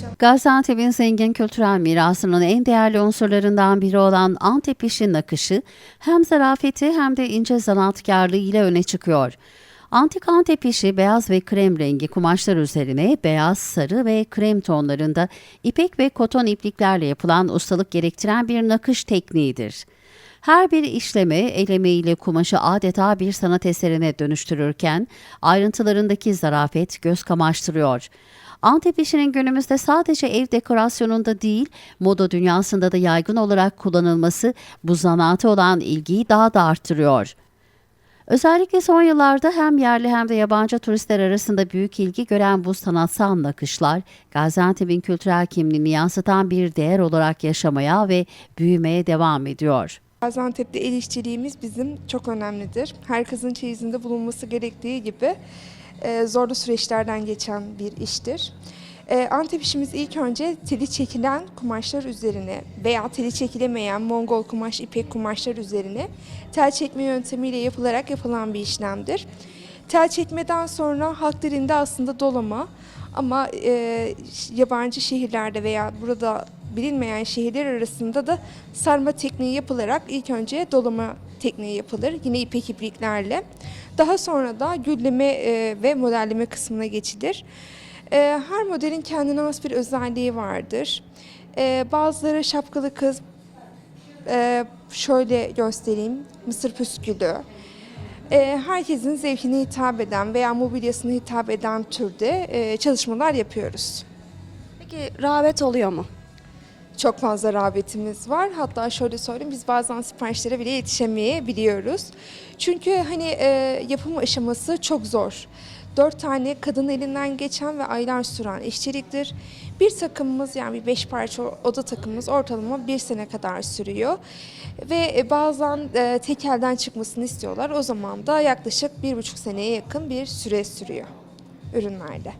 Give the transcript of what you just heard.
Çok Gaziantep'in zengin kültürel mirasının en değerli unsurlarından biri olan Antep işi nakışı hem zarafeti hem de ince zanaatkarlığı ile öne çıkıyor. Antik Antep işi beyaz ve krem rengi kumaşlar üzerine beyaz, sarı ve krem tonlarında ipek ve koton ipliklerle yapılan ustalık gerektiren bir nakış tekniğidir. Her bir işleme el emeğiyle kumaşı adeta bir sanat eserine dönüştürürken ayrıntılarındaki zarafet göz kamaştırıyor. Antep işinin günümüzde sadece ev dekorasyonunda değil, moda dünyasında da yaygın olarak kullanılması bu zanaate olan ilgiyi daha da arttırıyor. Özellikle son yıllarda hem yerli hem de yabancı turistler arasında büyük ilgi gören bu sanatsal nakışlar, Gaziantep'in kültürel kimliğini yansıtan bir değer olarak yaşamaya ve büyümeye devam ediyor. Gaziantep'te el işçiliğimiz bizim çok önemlidir. Herkesin çeyizinde bulunması gerektiği gibi e, zorlu süreçlerden geçen bir iştir. E, Antep işimiz ilk önce teli çekilen kumaşlar üzerine veya teli çekilemeyen Mongol kumaş, ipek kumaşlar üzerine tel çekme yöntemiyle yapılarak yapılan bir işlemdir. Tel çekmeden sonra halk dilinde aslında dolama ama e, yabancı şehirlerde veya burada bilinmeyen şehirler arasında da sarma tekniği yapılarak ilk önce dolama tekniği yapılır. Yine ipek ipliklerle. Daha sonra da gülleme e, ve modelleme kısmına geçilir. E, her modelin kendine has bir özelliği vardır. E, bazıları şapkalı kız, şöyle göstereyim, mısır püskülü. Herkesin zevkine hitap eden veya mobilyasına hitap eden türde çalışmalar yapıyoruz. Peki rağbet oluyor mu? Çok fazla rağbetimiz var. Hatta şöyle söyleyeyim biz bazen siparişlere bile yetişemeyebiliyoruz. Çünkü hani e, yapım aşaması çok zor. Dört tane kadın elinden geçen ve aylar süren işçiliktir. Bir takımımız yani bir beş parça oda takımımız ortalama bir sene kadar sürüyor. Ve e, bazen e, tek elden çıkmasını istiyorlar. O zaman da yaklaşık bir buçuk seneye yakın bir süre sürüyor ürünlerde.